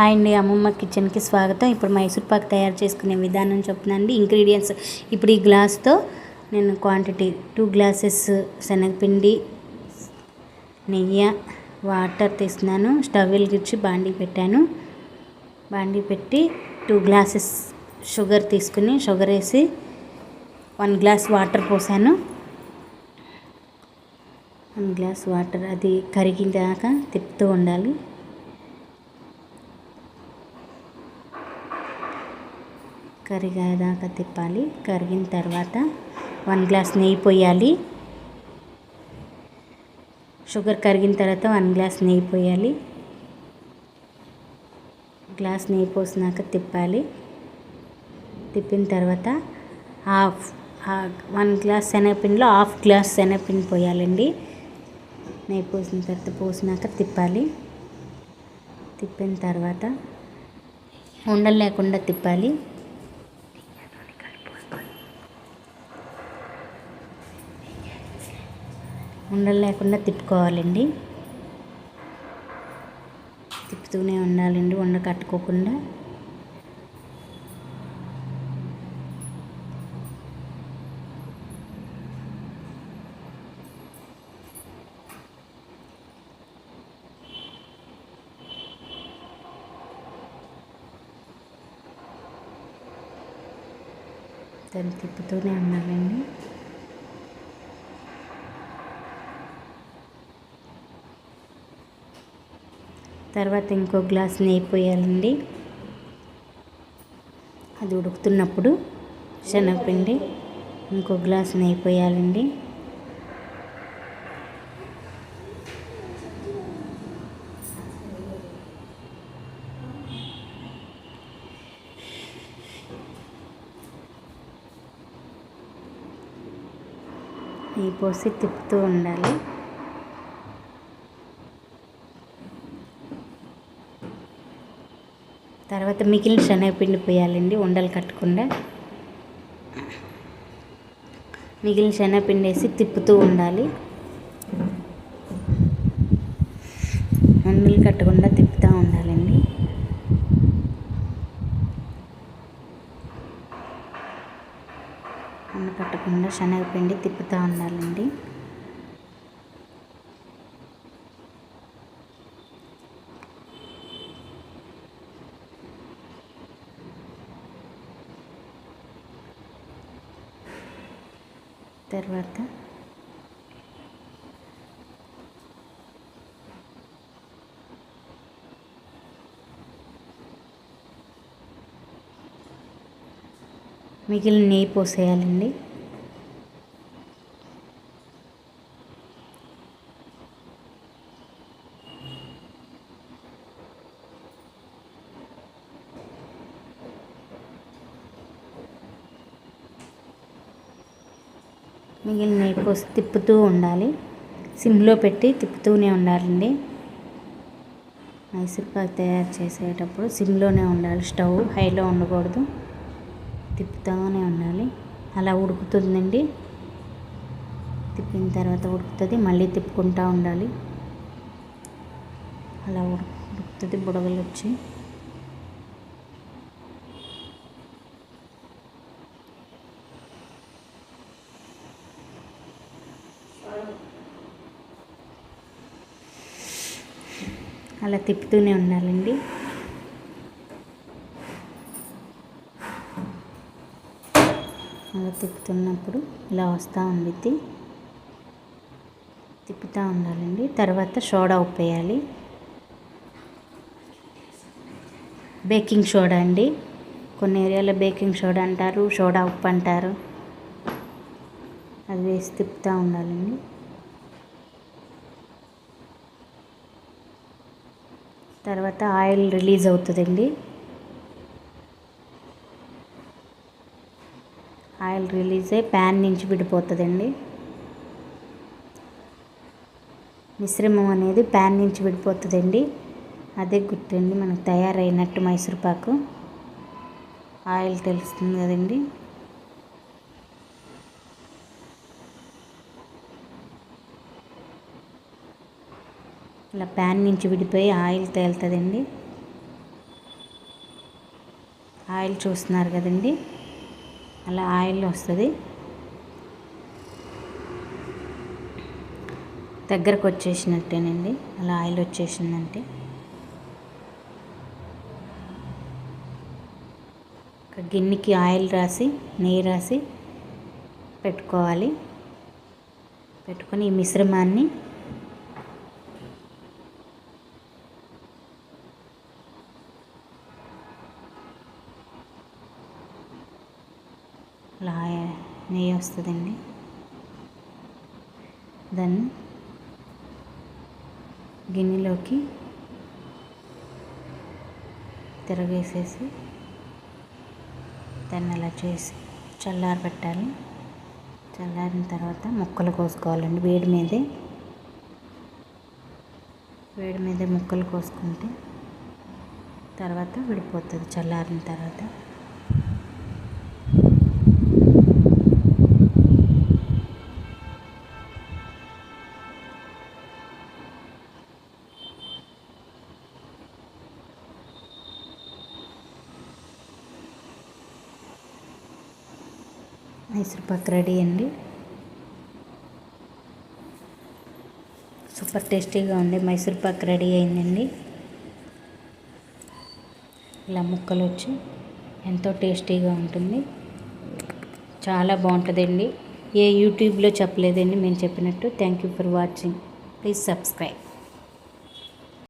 Hi అండి అమ్మమ్మ కిచెన్కి స్వాగతం. ఇప్పుడు మైసూర్ పాక్ తయారు చేసుకునే విధానం చెప్తున్నానండి. ఇంగ్రీడియంట్స్ ఇప్పుడు ఈ గ్లాస్తో నేను క్వాంటిటీ టూ గ్లాసెస్ శనగపిండి నెయ్యి వాటర్ తీస్తున్నాను. స్టవ్ వెలిగించి బాండీ పెట్టాను. బాండీ పెట్టి టూ గ్లాసెస్ షుగర్ తీసుకుని షుగర్ వేసి వన్ గ్లాస్ వాటర్ పోసాను. వన్ గ్లాస్ వాటర్ అది కరిగిన దాకా తిప్పుతూ ఉండాలి. కరిగేదాకా తిప్పాలి. కరిగిన తర్వాత వన్ గ్లాస్ నెయ్యి పోయాలి. షుగర్ కరిగిన తర్వాత వన్ గ్లాస్ నెయ్యి పోయాలి. గ్లాస్ నెయ్యి పోసినాక తిప్పాలి. తిప్పిన తర్వాత హాఫ్ వన్ గ్లాస్ శనగపిండిలో హాఫ్ గ్లాస్ శనగపిండి పోయాలండి. నెయ్యి పోసిన తర్వాత పోసినాక తిప్పాలి. తిప్పిన తర్వాత ఉండలు లేకుండా తిప్పాలి. ఉండలు లేకుండా తిప్పుకోవాలండి. తిప్పుతూనే ఉండాలండి ఉండ కట్టుకోకుండా. దాన్ని తిప్పుతూనే ఉండాలండి. తర్వాత ఇంకో గ్లాస్ నెయ్యి పోయాలండి. అది ఉడుకుతున్నప్పుడు శనగపిండి ఇంకో గ్లాస్ నెయ్యి పోయాలండి. నెయ్యి పోసి తిప్పుతూ ఉండాలి. తర్వాత మిగిలిన శనగపిండి పోయాలండి ఉండలు కట్టకుండా. మిగిలిన శనగపిండి వేసి తిప్పుతూ ఉండాలి. ఉండలు కట్టకుండా తిప్పుతూ ఉండాలండి. ఉండ కట్టకుండా శనగపిండి తిప్పుతూ ఉండాలండి. తర్వాత మిగిలిన నెయ్యి పోసేయాలండి. మిగిలిన పోసి తిప్పుతూ ఉండాలి. సిమ్లో పెట్టి తిప్పుతూనే ఉండాలండి. మైసూర్పాకు తయారు చేసేటప్పుడు సిమ్లోనే ఉండాలి. స్టవ్ హైలో ఉండకూడదు. తిప్పుతూనే ఉండాలి. అలా ఉడుకుతుందండి. తిప్పిన తర్వాత ఉడుకుతుంది. మళ్ళీ తిప్పుకుంటూ ఉండాలి. అలా ఉడుకుతుంది. బుడగలు వచ్చి అలా తిప్పుతూనే ఉండాలండి. అలా తిప్పుతున్నప్పుడు ఇలా వస్తూ ఉండిద్ది. తిప్పుతూ ఉండాలండి. తర్వాత సోడా ఉప్పేయాలి. బేకింగ్ సోడా అండి. కొన్ని ఏరియాలో బేకింగ్ సోడా అంటారు సోడా ఉప్పు అంటారు. అది వేసి తిప్పుతూ ఉండాలండి. తర్వాత ఆయిల్ రిలీజ్ అవుతుందండి. ఆయిల్ రిలీజ్ అయ్యి ప్యాన్ నుంచి విడిపోతుందండి. మిశ్రమం అనేది ప్యాన్ నుంచి విడిపోతుందండి. అదే గుర్తండి మనకు తయారైనట్టు మైసూర్పాకు ఆయిల్ తెలుస్తుంది కదండి. ఇలా ప్యాన్ నుంచి విడిపోయి ఆయిల్ తేలుతుందండి. ఆయిల్ చూస్తున్నారు కదండి. అలా ఆయిల్ వస్తుంది. దగ్గరకు వచ్చేసినట్టేనండి. అలా ఆయిల్ వచ్చేసిందంటే. ఒక గిన్నెకి ఆయిల్ రాసి నెయ్యి రాసి పెట్టుకోవాలి. పెట్టుకొని ఈ మిశ్రమాన్ని అలా నెయ్యి వస్తుందండి. దాన్ని గిన్నెలోకి తిరగేసేసి దాన్ని అలా చేసి చల్లారి పెట్టాలి. చల్లారిన తర్వాత ముక్కలు కోసుకోవాలండి వేడి మీదే. వేడి మీదే ముక్కలు కోసుకుంటే తర్వాత విడిపోతుంది చల్లారిన తర్వాత. మైసూర్పాక్ రెడీ అండి. సూపర్ టేస్టీగా ఉంది మైసూర్పాక్ రెడీ అయిందండి. ఇలా ముక్కలు వచ్చి ఎంతో టేస్టీగా ఉంటుంది. చాలా బాగుంటుందండి. ఏ యూట్యూబ్లో చెప్పలేదండి మేము చెప్పినట్టు. Thank you for watching please subscribe